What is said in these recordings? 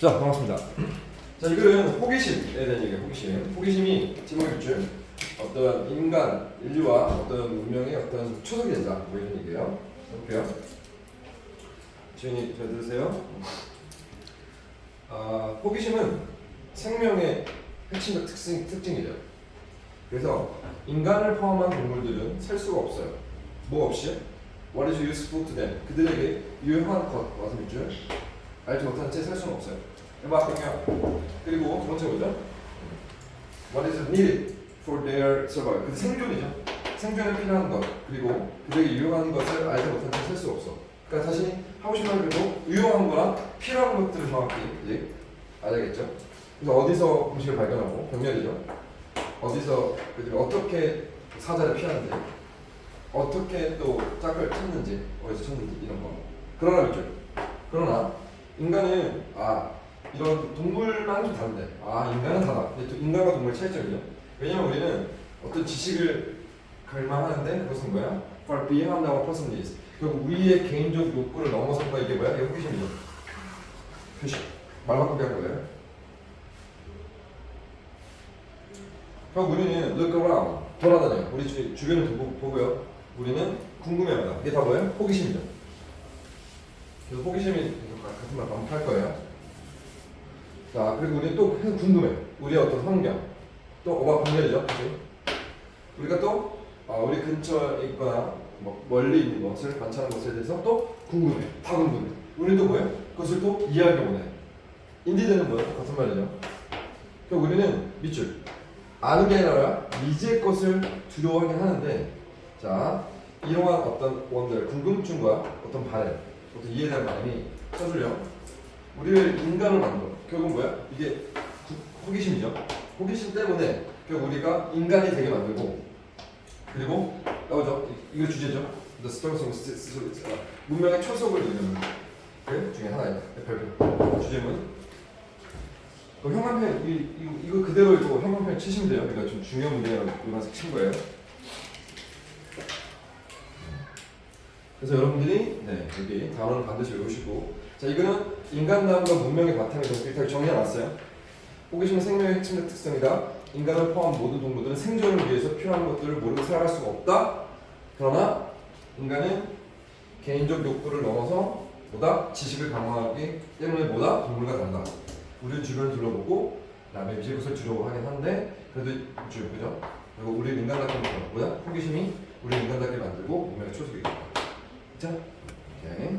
자, 반갑습니다. 자, 이거는 호기심에 대한 얘기예요. 호기심. 호기심이 붙줄 어떤 인간, 인류와 어떤 문명의 어떤 초석이 된다. 뭐 이런 얘기예요. 볼게요. 주인이 잘 들으세요. 아, 호기심은 생명의 핵심적 특징, 특징이죠. 그래서 인간을 포함한 동물들은 살 수가 없어요. 뭐 없이? What is useful to them? 그들에게 유효한 것, 무엇을 밑줄? 알지 못한 채살 수는 없어요. 해봐, 그냥. 그리고 두 번째 뭐죠? What is needed for their survival? 그 생존이죠. 생존에 필요한 것, 그리고 그들에게 유용한 것을 알지 못한 채살 수 없어. 그러니까 다시 하고 싶은 말대로 유용한 거랑 필요한 것들을 정확히 이제 알아야겠죠. 그래서 어디서 음식을 발견하고 병렬이죠. 어디서 그들이 어떻게 사자를 피하는지, 어떻게 또 짝을 찾는지, 어디서 찾는지 이런 거. 그러나 있죠. 그러나 인간은 아 이런 동물만 좀 다른데 아 인간은 다르다. 근데 또 인간과 동물 차이점이죠. 왜냐면 우리는 어떤 지식을 갈망하는데 그것은 뭐야? Far beyond our personal needs. 결국 우리의 개인적 욕구를 넘어선 거 이게 뭐야? 이게 호기심이죠. 표시. 말 바꾸기 한 거예요. 결국 우리는 look around 돌아다녀요. 우리 주, 주변을 보고, 보고요. 우리는 궁금해합니다. 이게 다 뭐예요? 호기심이죠. 그래서 호기심이 같은 말 반복할 거예요. 자, 그리고 우리 또 궁금해. 우리의 어떤 환경, 또 어바 분열이죠, 그치? 우리가 또 아, 우리 근처에 있거나 뭐 멀리 있는 것을 관찰하는 것에 대해서 또 궁금해. 다 궁금해. 우리도 뭐예요? 그것을 또 이해하기 원해. 인디드는 뭐예요? 같은 말이죠. 그럼 우리는 밑줄. 아는 게 아니라 미지의 것을 두려워하긴 하는데, 자, 이러한 어떤 원들, 궁금증과 어떤 바램, 어떤 이해에 대한 마음이 서술려 우리를 인간을 만들어. 결국 뭐야? 이게 구- 호기심이죠. 호기심 때문에 결국 우리가 인간이 되게 만들고 그리고 나오죠. 이- 이거 주제죠. The Stories of S- S- S- 아, 문명의 초석을 이루는 그 중에 하나예요. 별표 주제문. 그 형광펜 이, 이거, 그대로 이거 형광펜 치시면 돼요. 그러니까 좀 중요한 문제라고 노란색 친 거예요. 그래서 여러분들이 네 여기 단어를 반드시 외우시고 자 이거는 인간다움과 문명의 바탕에 좀 일단 정리해놨어요. 호기심은 생명의 핵심적 특성이다. 인간을 포함 모든 동물들은 생존을 위해서 필요한 것들을 모르고 살아갈 수가 없다. 그러나 인간은 개인적 욕구를 넘어서 보다 지식을 강화하기 때문에 보다 동물과 다르다. 우리 주변을 둘러보고 남의 미지의 것을 두려워하긴 한데 그래도 주 그죠? 그리고 우리 인간답게 만들고 뭐야? 호기심이 우리 인간답게 만들고 문명의 초석이다. 자, 오케이.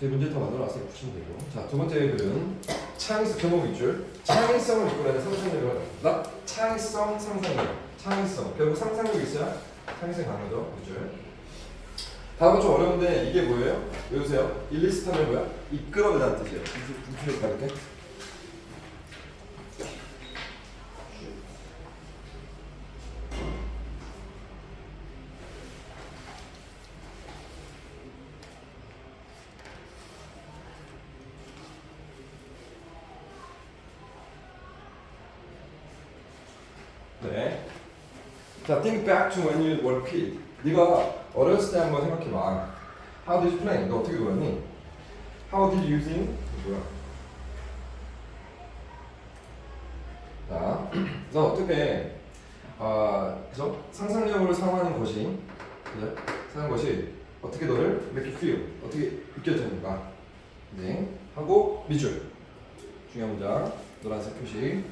제 문제 다 만들어놨어요. 푸시면 되고. 자, 두 번째 글은 창의성 제목 밑줄. 창의성을 이끌어내는 상상력을 나 창의성 상상력. 창의성. 결국 상상력이 있어야 창의성이 강하죠. 밑줄. 다음은 좀 어려운데 이게 뭐예요? 외우세요. 일리스트하면 뭐야? 이끌어내다는 뜻이에요. 분필 이렇게. 네. 자, think back to when you were kid. 네가 어렸을 때 한번 생각해봐. How did you play? 너 어떻게 놀았니? How did you think? 뭐야? 자, 그래서 어떻게 아, 그죠? 상상력을 사용하는 것이 그죠? 사용하는 것이 어떻게 너를 make you feel 어떻게 느껴지는가? 네. 하고 밑줄 중요한 문장 노란색 표시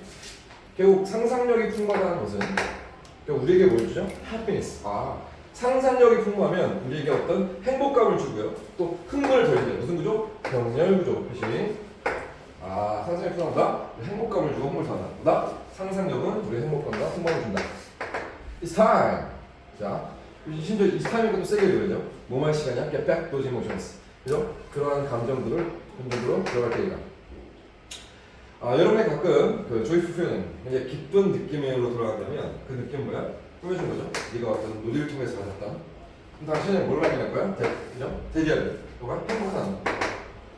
결국 상상력이 풍부하다는 것은 우리에게 뭘 주죠? happiness. 아, 상상력이 풍부하면 우리에게 어떤 행복감을 주고요. 또 흥분을 더해줘요. 무슨 구조? 병렬 구조 표시. 아, 상상력이 풍부하다. 행복감을 주고 흥분을. 보다 상상력은 우리 행복감과 흥분을 준다. It's time. 자, 심지어 it's time이 좀 세게 들어야죠. 뭐할 시간이야? Get back those emotions. 그죠? 그러한 감정들을 감정으로 들어갈 때이다. 아, 여러분이 가끔 그 조이풀 표현, 이제 기쁜 느낌으로 돌아가면 그 느낌 뭐야? 꾸며준 거죠. 네가 어떤 노래를 통해서 받았다. 그럼 당신은 뭘 확인할 거야? 대, 그죠? 대리할. 뭐가? 행복한.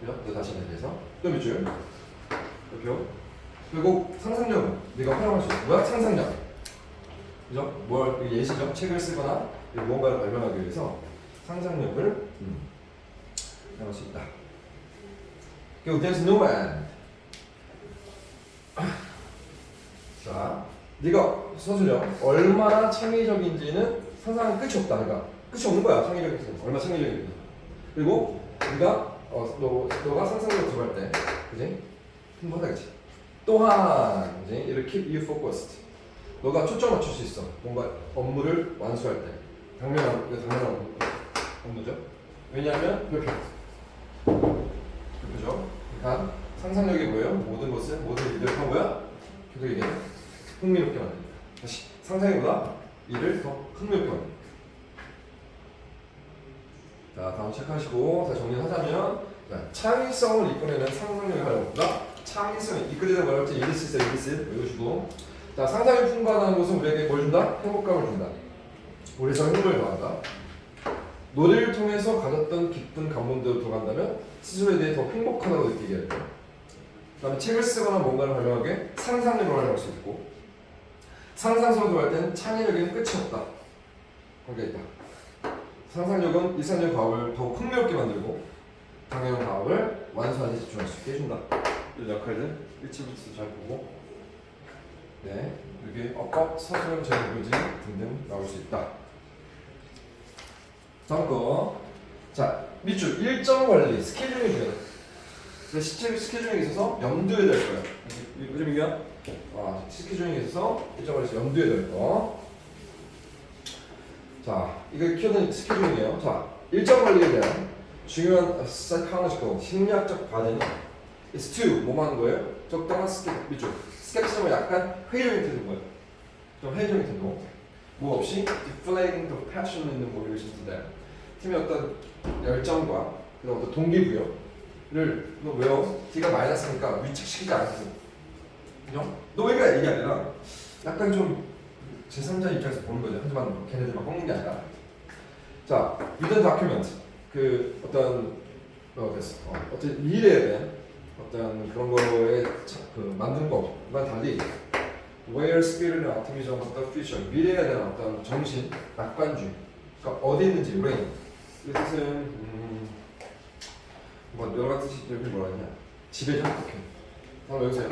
그죠? 너 자신에 대해서. 또 밑줄. 표. 그리고 상상력. 네가 활용할 수 있어. 뭐야? 상상력. 그죠? 뭘 예시죠? 책을 쓰거나 무언가를 발견하기 위해서 상상력을 음, 사용할 수 있다. 그리고 there's no end. 자, 네가 서술형 얼마나 창의적인지는 상상할 끝이 없다. 그러니까 끝이 없는 거야. 창의적인 게 얼마나 창의적인지. 그리고 네가 어, 너, 너가 상상력을 들어갈 때, 그지? 흥분하다, 그지? 또한 이제 이렇게 keep you focused. 너가 초점 맞출 수 있어. 뭔가 업무를 완수할 때. 당연한 이거 당연한 업무죠. 왜냐하면 별표. 별표죠. 그러니까 상상력이 뭐예요? 모든 것을 모든 일을 다 뭐야? 계속 얘기해. 흥미롭게 만든다. 다시 상상력보다 일을 더 흥미롭게 만든다. 자 다음 체크하시고 다시 정리를 하자면 자, 창의성을 이끌어내는 상상력이 활용보다 창의성을 이끌어내는 뭐라고 했지? 이리스 있어 이리스 외우시고 자 상상이 풍부하다는 것은 우리에게 뭘 준다? 행복감을 준다. 우리에서 행복을 더한다. 노래를 통해서 가졌던 기쁜 감동대로 돌아간다면 스스로에 대해 더 행복하다고 느끼게 할 거야. 그다음에 책을 쓰거나 뭔가를 활용하게 상상력을 활용할 수 있고 상상성을 더할 때는 창의력에는 끝이 없다. 관계 있다. 상상력은 일상적 과업을 더욱 흥미롭게 만들고 당연한 과업을 완수하는 데 집중할 수 있게 해준다. 이 역할들 일치부터 잘 보고 네 이렇게 억압, 서술형, 제고지 등등 나올 수 있다. 다음 거. 자, 밑줄 일정 관리 스케줄링이 중요하다. 그래서 시체 스케줄링에 있어서 염두에 될 거야. 그죠 민규야? 아, 스케줄링에 있어서 일정 관리에서 염두에 될 거. 자, 이거 키워드 스케줄링이에요. 자, 일정 관리에 대한 중요한 psychological 심리학적 과제는 is to 뭐뭐 하는 거예요? 적당한 스케 밑줄. 스케치는 약간 회의적인 태도인 거예요. 좀 회의적인 태도. 뭐 없이 deflating the passion 있는 motivation to them. 팀의 어떤 열정과 그런 어떤 동기부여 를너 외워 D가 마이너스니까 위축시키지 않고. 그죠? 너 왜가 이게 아니라 약간 좀 제3자 입장에서 보는 거죠. 하지만 걔네들 막 꺾는 게 아니라. 자 다큐멘트. 그 어떤 어, 됐어. 어, 어떤 미래에 대한 어떤 그런 거에 차- 그 만든 것만 달리 where spirit and optimism of the future. 미래에 대한 어떤 정신 낙관주의 그러니까 어디 있는지 brain. 이 뜻은 음, 뭐 여러 가지 뜻이 여기 뭐라 했냐? 지배적 국회. 한번 외우세요.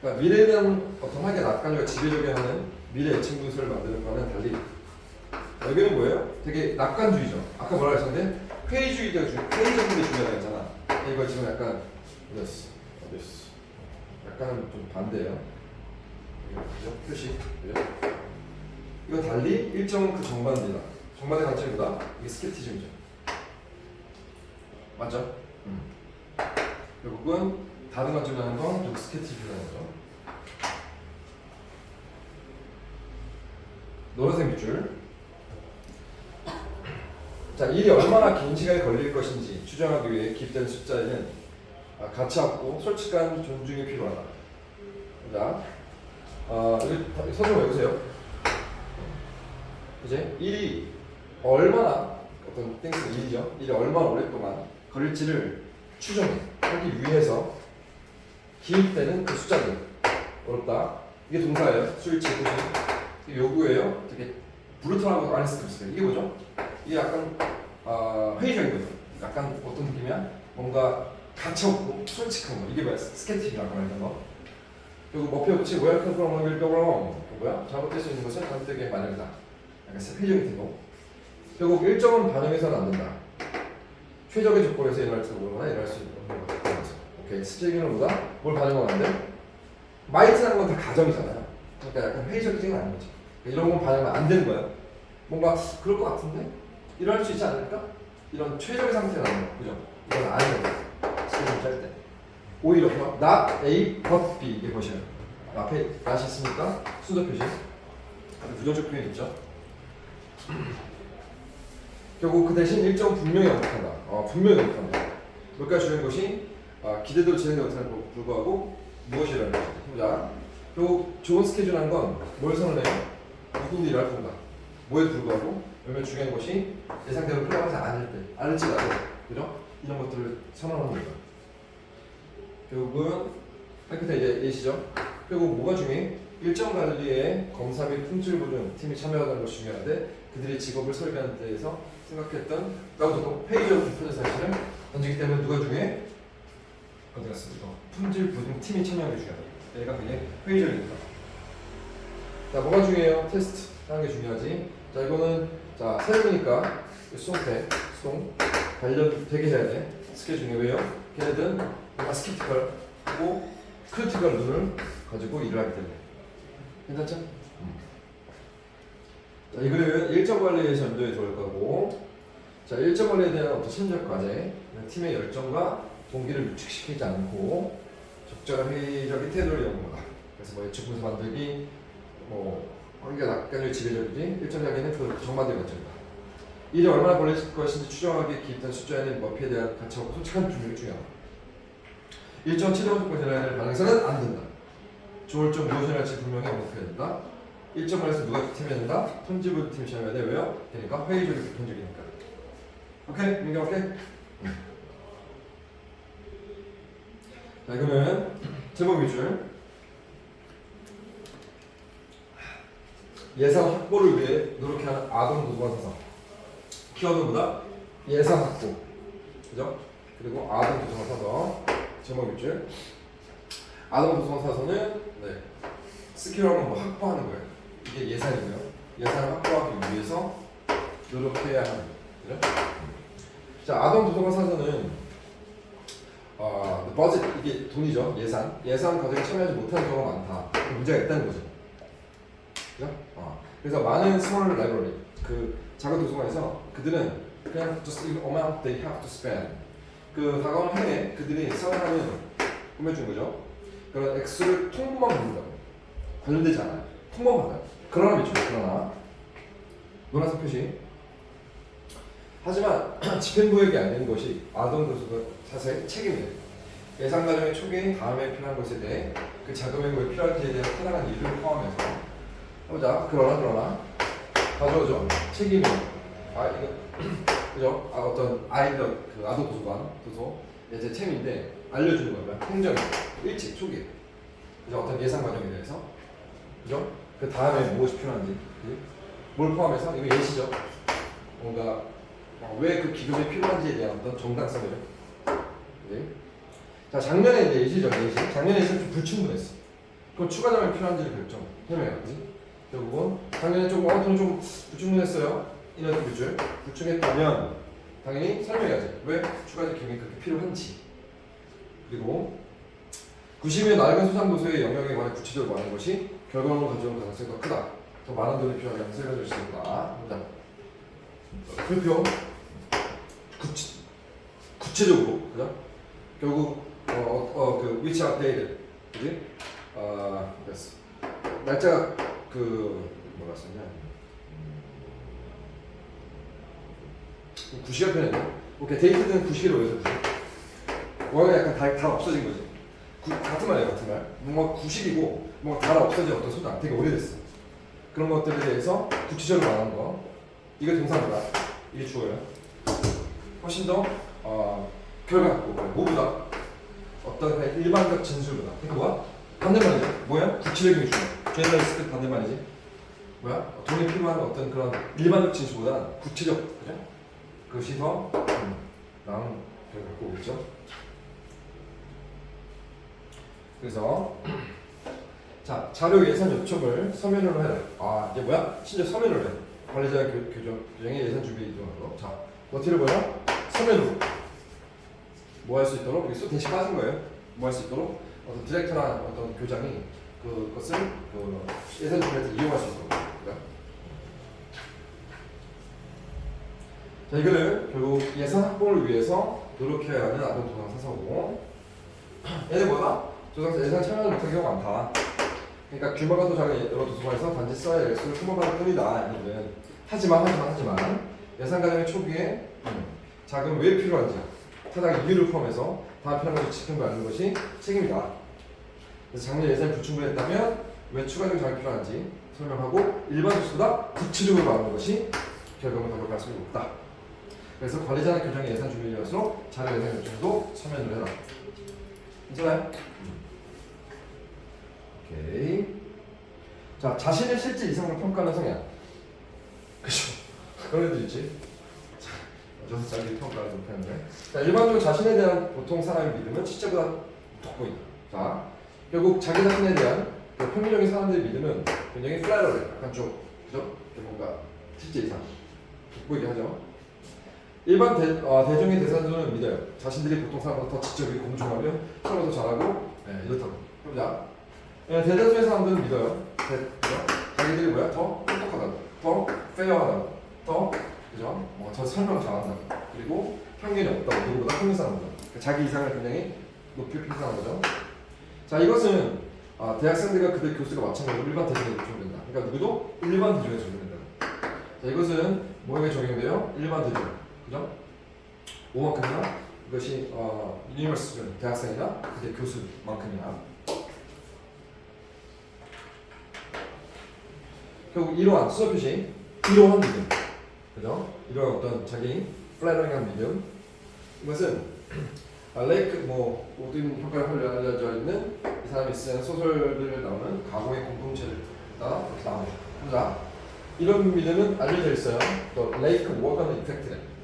그러니까 미래에 대한 어떤 하게 낙관과 지배적이 하는 미래 예측 분석을 만드는 거는 달리 여기는 뭐예요? 되게 낙관주의죠. 아까 뭐라 했었는데? 회의주의가 주 회의적인 게 중요하다 했잖아. 이거 지금 약간 어디였어? 어디였어? 약간은 좀 반대예요. 그죠? 표시. 그죠? 이거 달리 일정 그 정반대다. 정반대 관점보다. 이게 스케티즘이죠. 맞죠? 음. 결국은 다른 관점이라는 건좀 스케티즘이라는 거죠. 노란색 밑줄. 자 일이 얼마나 긴 시간이 걸릴 것인지 추정하기 위해 기입된 숫자에는 아, 가치 없고 솔직한 존중이 필요하다. 자 어, 여기 서점 외우세요. 이제 일이 얼마나 어떤 땡스 일이죠. 일이 얼마나 오랫동안 걸릴지를 추정하기 위해서 기입되는 그 숫자들 어렵다 이게 동사예요 수일치 고시 이게 요구예요 되게 브루탈하고 안 했을 때 있어요 이게 뭐죠 이게 약간 아, 회의적인 거죠 약간 어떤 느낌이야 뭔가 가차없고 솔직한 거 이게 뭐야 스케치라고 하는 거 그리고 없이 welcome from will go wrong 뭐야 잘못될 수 있는 것은 잘못되게 만들다 약간 회의적인 태도 결국 일정은 반영해서는 안 된다 최적의 조건에서 일어날 수 있는 거나 일어날 수 없는 것 오케이. 스제기는 보다 뭘 돼? 마이트라는 건 다 가정이잖아요. 그러니까 약간 회의적이지는 않은 거지 그러니까 이런 건 반영하면 안 되는 거야 뭔가 그럴 것 같은데? 일어날 수 있지 않을까? 이런 최적의 상태라는 거 그죠? 이건 아니에요. 스케줄 짤 때. 오히려 뭐 not A but B 이게 보시면 앞에 not이 있으니까? 순서 표시. 부정적 표현 있죠 결국 그 대신 일정 분명히 언급한다 어, 분명히 언급한다 몇 가지 중요한 것이 아, 기대대로 진행되지 못함에 불구하고 무엇이라는 것이죠 자 결국 좋은 스케줄이라는 건뭘 선언해요? 누구도 일할 건가 뭐에 불구하고 몇몇 중요한 것이 예상대로 흘러가지 않을 때 않을지라도 그죠? 이런 것들을 선언하는 거죠 결국은 맨 끝에 이제 예시죠. 결국 뭐가 중요해? 일정 관리에 검사 및 품질 보증 팀이 참여하는 것이 중요한데 그들의 직업을 설계하는 데에서 생각했던 나부터 회의적으로 표현 사실을 던지기 때문에 누가 중요해? 어디 갔어 이거 품질 보증 팀이 참여하는 게 중요하다 얘가 그게 회의적이니까 자 뭐가 중요해요? 테스트 하는 게 중요하지 자 이거는 자 세력이니까 수동태 수동 관련 되게 해야 돼 스케줄 중에 왜요? 걔네들은 뭔가 스키티컬 하고 크리티컬 눈을 가지고 일을 하기 때문에 괜찮죠? 음. 자, 이 그림은 일정 관리에 대해서 연도에 들어올 거고. 자 일정 관리에 대한 어떤 심리적 과제 팀의 열정과 동기를 위축시키지 않고 적절한 회의적인 태도를 연구하다. 그래서 뭐 예측 분석 만들기 뭐 관계가 낙관적 지배적이지 일정 장애는 그 정반대 관점이다. 일이 얼마나 걸릴 것인지 추정하기 기입된 숫자에는 머피에 대한 가치하고 솔직한 준비가 중요하다. 일정 최종 조건 전환을 반응해서는 안 된다. 좋을 점 무엇을 할지 분명히 언급해야 된다 일정 관에서 누가 팀해야 된다 편집을 팀이 시험해야 돼 왜요? 그러니까 회의적이고 비판적이니까. 오케이? 민경 오케이? 자 이거는 제목 위줄 예상 확보를 위해 노력하는 아동 도서관 사상. 키워드보다? 예상 확보. 그죠? 그리고 아동 도서관 사서 제목 위줄 아동 도서관 사서는 네. 스킬을 뭐 확보하는 거예요 이게 예산이고요. 예산을 확보하기 위해서 노력해야 하는 그죠? 자 아동 도서관 사서는 어, 버짓 이게 돈이죠. 예산. 예산 과정에 참여하지 못하는 경우가 많다. 문제가 있다는 거죠. 그죠? 어. 그래서 많은 스몰 라이브러리 그 작은 도서관에서 그들은 그냥 just the amount they have to spend. 그 다가오는 해에 그들이 써나가는 꾸며준 거죠. 그런 액수를 통보만 받는다고. 관련되지 않아요. 통보만 받아요 그러나 미죠 그러나 노란색 표시 하지만 집행부에게 알리는 것이 아동 도서관 사서의 책임이에요. 예상 과정의 초기 다음에 필요한 것에 대해 그 자금이 왜 필요한지에 대한 타당한 이유를 포함해서 해보자. 그러나 그러나 가져오죠. 책임이 아 이거 그죠? 아 어떤 아이들 그 아동 도서관 도서 이제 책임인데 알려주는 거예요. 행정이 일찍 초기 그죠? 어떤 예상 과정에 대해서 그죠? 그 다음에 무엇이 필요한지 그지? 뭘 포함해서 이거 예시죠. 뭔가 어, 왜그 기금이 필요한지에 대한 어떤 정당성이죠. 네. 자 작년에 이제 예시죠 예시. 작년에 예시는 좀 불충분했어. 그럼 추가 자금이 필요한지를 결정. 해매요? 결국은 작년에 좀 어, 돈좀 불충분했어요. 이런 규줄 불충했다면 당연히 설명해야지. 왜 추가 기금이 그렇게 필요한지. 그리고 90의 낡은 소상도서의 영역에 관해 구체적으로 말하는 것이 결과물을 가져올 가능성이 더 크다. 더 많은 돈이 설명해 줄수 있다. 자, 표표 구체, 구체적으로 그죠? 결국 어 어 그 위치 업데이트 그지? 아 됐어 날짜 그 뭐라 썼냐 음, 구시가 편했네 오케이 데이트는 구시로 해서 구시 뭐가 약간 다, 다 없어진 거지 구, 같은 말이에요 같은 말 뭔가 구식이고 뭔가 다 없어진 어떤 소장 되게 오래됐어 그런 것들에 대해서 구체적으로 말하는 거 이게 동사보다 이게 주어요. 훨씬 더 어, 결과 같고 뭐보다 어떤 일반적 진술보다 그러니까 뭐야? 반대말이죠. 뭐야? 구체적인 주어. 제너럴 스크 반대말이지. 뭐야? 돈이 필요한 어떤 그런 일반적 진술보다 구체적 그죠? 그것이 더 음, 나은 결과 갖고 오겠죠. 그래서 자 자료 예산 요청을 서면으로 해라. 아 이게 뭐야? 진짜 서면으로 해. 관리자 교, 교정, 교정의 예산 준비 이동하도록 자 어떻게 뭐야? 서면으로 뭐 할 수 있도록 여기 수 대신 빠진 거예요 뭐 할 수 있도록 어떤 디렉터나 어떤 교장이 그 것을 그 예산 준비할 때 이용할 수 있도록 그러니까. 자 이거는 결국 예산 확보를 위해서 노력해야 하는 아동 도상 사서고 얘네 뭐다? 조상사 예산 못한 경우가 많다 그러니까 규모가 더 작은 여러 도서관에서 단지 써야 할 액수를 품어받을 뿐이다. 이는 하지만 하지만 하지만 예산 과정의 초기에 음, 자금 왜 필요한지 타당 이유를 포함해서 다음 것을 지킨 거 아는 것이 책임이다. 그래서 작년 예산이 불충분했다면 왜 추가적인 자금이 필요한지 설명하고 일반 조치보다 구체적으로 말하는 것이 결과물 가져올 가능성이 높다. 그래서 관리자나 교장의 예산 준비일수록 자료 예산 요청도 서면으로 해라. 괜찮아요? 오케이. 자, 자신의 실제 이상을 평가하는 성향. 그죠? 그런 애들 있지. 자, 여섯 살기 평가를 높였는데 자 일반적으로 자신에 대한 보통 사람의 믿음은 시체보다 돋보인다. 자 결국 자기 자신에 대한 그 평균적인 사람들의 믿음은 굉장히 플라이러를 약간 좀 그죠? 뭔가 실제 이상 돋보이게 하죠. 일반 대, 어, 대중의 대사들은 믿어요. 자신들이 보통 사람보다 더 지적이고 공정하며 서로 더 잘하고 네, 이렇다고. 그러자 예, 대다수의 사람들은 믿어요. 대, 그죠? 자기들이 뭐야? 더 똑똑하다고, 더 페어하다고, 더 그죠? 뭐, 더 설명 잘한다고. 그리고 편견이 없다고, 누구보다 평균 사람보다. 그러니까 자기 이상을 굉장히 높이 평가하는 거죠. 자, 이것은 아, 대학생들과 그들 교수가 마찬가지로 일반 대중에 적용된다. 그러니까 누구도 일반 대중에 적용된다. 자, 이것은 뭐에게 적용돼요? 일반 대중. 그죠? 5만큼이나 이것이 어, 유니버스 수준 대학생이나 그들 교수만큼이나 결국 이러한 수업 표시 이러한 믿음 그죠? 이러한 어떤 자기 플래너링한 믿음 이것은 아, 레이크 뭐 모든 평가를 알려져 있는 이 사람이 쓴 소설들 나오는 가공의 공동체를 따라 이렇게 나옵니다. 자 이런 믿음은 알려져 있어요. 또 레이크 워건 이펙트래.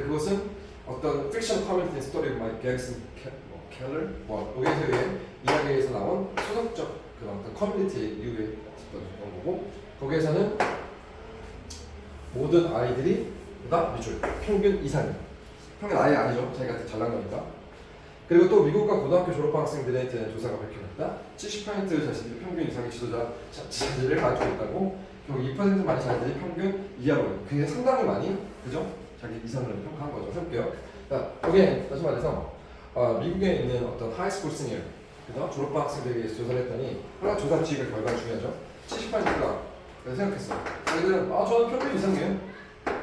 근데 그것은 어떤 픽션 커뮤니티 스토리 마이 객슨 켈러 뭐 노예세의 이야기에서 나온 소설적 그런 어떤 커뮤니티 이후에 있었던 거고 거기에서는 모든 아이들이 보다 미줄 평균 이상이 평균 아예 아니죠. 자기가 잘난 거니까. 그리고 또 미국과 고등학교 졸업한 학생들에 대한 조사가 밝혀냈다. 70% 자신들이 평균 이상의 지도자 자- 자질을 가지고 있다고. 결국 2%만이 자신들이 평균 이하로 굉장히 상당히 많이 그죠 자기 이상을 평가한 거죠 해볼게요 자 여기 다시 말해서 어, 미국에 있는 어떤 하이스쿨 시니어 그죠 졸업한 학생들에게 조사를 했더니 하나 조사 지휘가 결과가 중요하죠 70%가 그래서 생각했어. 자기들은 아 저는 평균 이상이에요.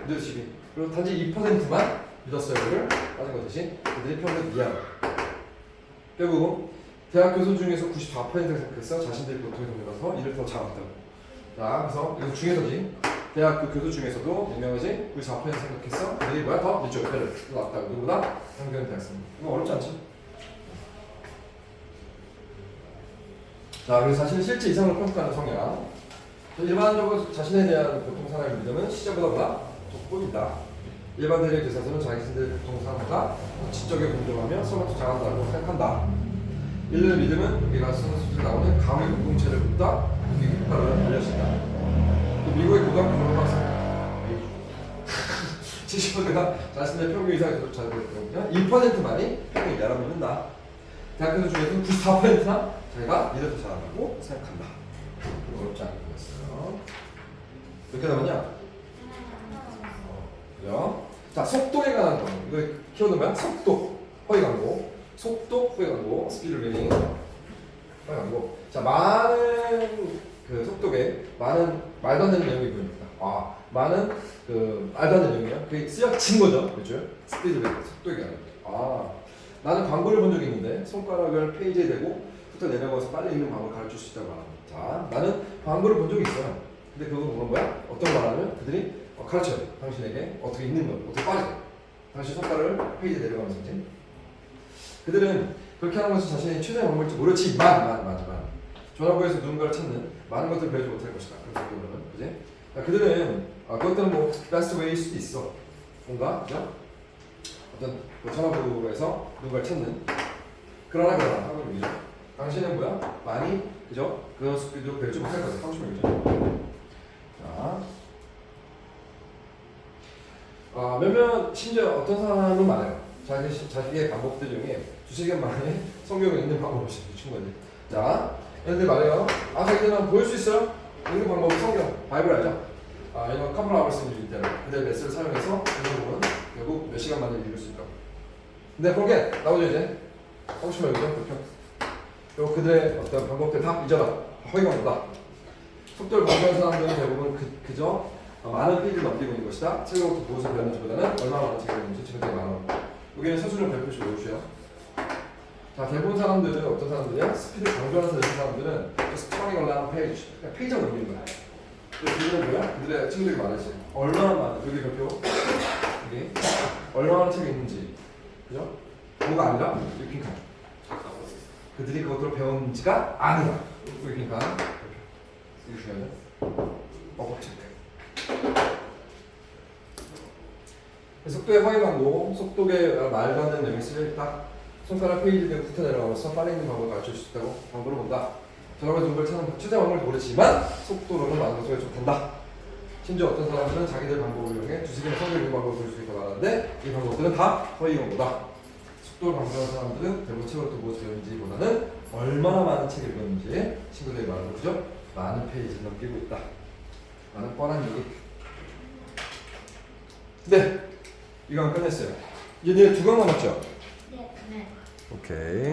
믿으시기. 그리고 단지 2%만 믿었어요. 그를 빠진 것 대신 그들이 평균 이하. 결국 대학 교수 중에서 94%가 생각했어. 자신들이 보통의 동료라서 일을 더 잘한다고. 자, 그래서 이거 중에서지. 대학 그 교수 중에서도 유명하지 94% 생각했어. 그들이 뭐야 더 배를 더 낫다고. 누구보다 평균 대학생. 이거 어렵지 않지? 자, 그래서 자신의 실제 이상을 평가하는 성향. 일반적으로 자신에 대한 보통 사람의 믿음은 시제보다 보다 돋보인다. 일반 대중 대사들은 자신들 보통 사람보다 지적에 공정하며 서로 더 잘한다고 생각한다. 일련의 믿음은 우리가 선수들 나오는 강의 공동체를 묻다 이게 효과를 알려진다. 또 미국의 고등학교 졸업학생 70%가 자신의 평균 이상에서 잘 됐거든요. 1%만이 평균 이하라 믿는다. 대학교 중에서는 94%나 자기가 더 잘한다고 생각한다. 어렵지 않게 보였어요. 이렇게 나오냐? 그죠? 자, 속도에 관한 거. 이거 뭐야? 속도. 허위 광고. 속도, 허위 광고. 스피드 리딩. 허위 광고. 자, 많은 그 속도에 많은 말도 안 되는 내용이 보입니다. 아, 많은 그 말도 안 되는 내용이요. 그게 쓰여진 거죠. 그죠? 스피드 리딩. 속도에 관한 거. 아, 나는 광고를 본 적이 있는데 손가락을 페이지에 대고 훑어 내려가서 빨리 읽는 방법을 가르칠 수 있다고 말합니다. 자, 나는 광고를 본 적이 있어요. 근데 그건 뭐는 거야? 어떤 말하면 그들이 어, 가르쳐요. 당신에게 어떻게 읽는 걸, 어떻게 빠르게. 당신 손가락을 페이지에 내려가면서 이제. 그들은 그렇게 하는 것이 자신의 최선의 방법일지 모르지만, 만, 만, 만. 전화부에서 누군가를 찾는 많은 것들을 배우지 못할 것이다. 그래서 그들은, 그지? 자, 그들은, 아, 그것들은 뭐, best way일 수도 있어. 뭔가, 그죠? 어떤 뭐 전화부에서 누군가를 찾는. 그러나, 그러나, 하고 있죠. 당신은 뭐야? 많이, 그죠? 그 스피드로 배우지 못할 거다. 하고 싶은 얘기죠. 자. 아, 몇몇 심지어 어떤 사람은 많아요. 자기 자기의 방법들 중에 두세 개 만에 성경을 읽는 방법을 미친 거지. 자, 얘들 말해요. 아, 자기들은 보일 수 있어요? 읽는 방법 성경, 바이블 알죠? 아, 이거 카프라 아버스님 있잖아 그들 메스를 사용해서 읽어보면 결국 몇 시간 만에 읽을 수 있다고. 근데 그게 나오죠 이제. 싶은 얘기죠, 그렇죠? 그들의 어떤 방법들 다 잊어라. 허위광고다. 속도를 방지하는 사람들은 대부분 그, 그저 어, 많은 페이지를 넘기고 있는 것이다. 책으로부터 무엇을 배웠는지보다는 얼마나 많은 책을 읽는지 지금 되게 많아. 여기는 서술형 100표씩 넣어주세요. 자, 대부분 사람들은 어떤 사람들이야? 스피드 강조하는 사람들은 turning around page. 그냥 페이지를 넘기는 거야. 그들은 뭐야? 그들의 친구들이 많으지. 얼마나 많은, 여기 별표. 여기. 얼마나 책이 있는지. 그죠? 뭐가 아니라, 이렇게 가. 그들이 그것들을 배운지가 아니라. 이렇게 가. 이렇게 중요하죠. 어법 체크. 속도의 허위 광고, 속도의 말도 안 되는 내용을 딱 손가락 페이지에 붙어 내려가면서 빨리 있는 방법을 가르칠 수 있다고 광고를 본다. 저렴한 정보를 찾는 최대 방법을 모르지만 속도로는 많은 것을 촉한다. 심지어 어떤 사람들은 자기들 방법을 이용해 두시간에 성을 있는 방법을 볼수 있다고 하는데 이 방법들은 다 허위 광고다. 속도를 강조하는 사람들은 대부분 어떻게 무엇을 배웠는지보다는 얼마나 많은 책을 읽었는지 친구들이 말하는 거죠. 많은 페이지를 넘기고 있다. 라는 뻔한 얘기. 네, 이강 끝냈어요. 이제 두강 남았죠? 네. 네. 오케이.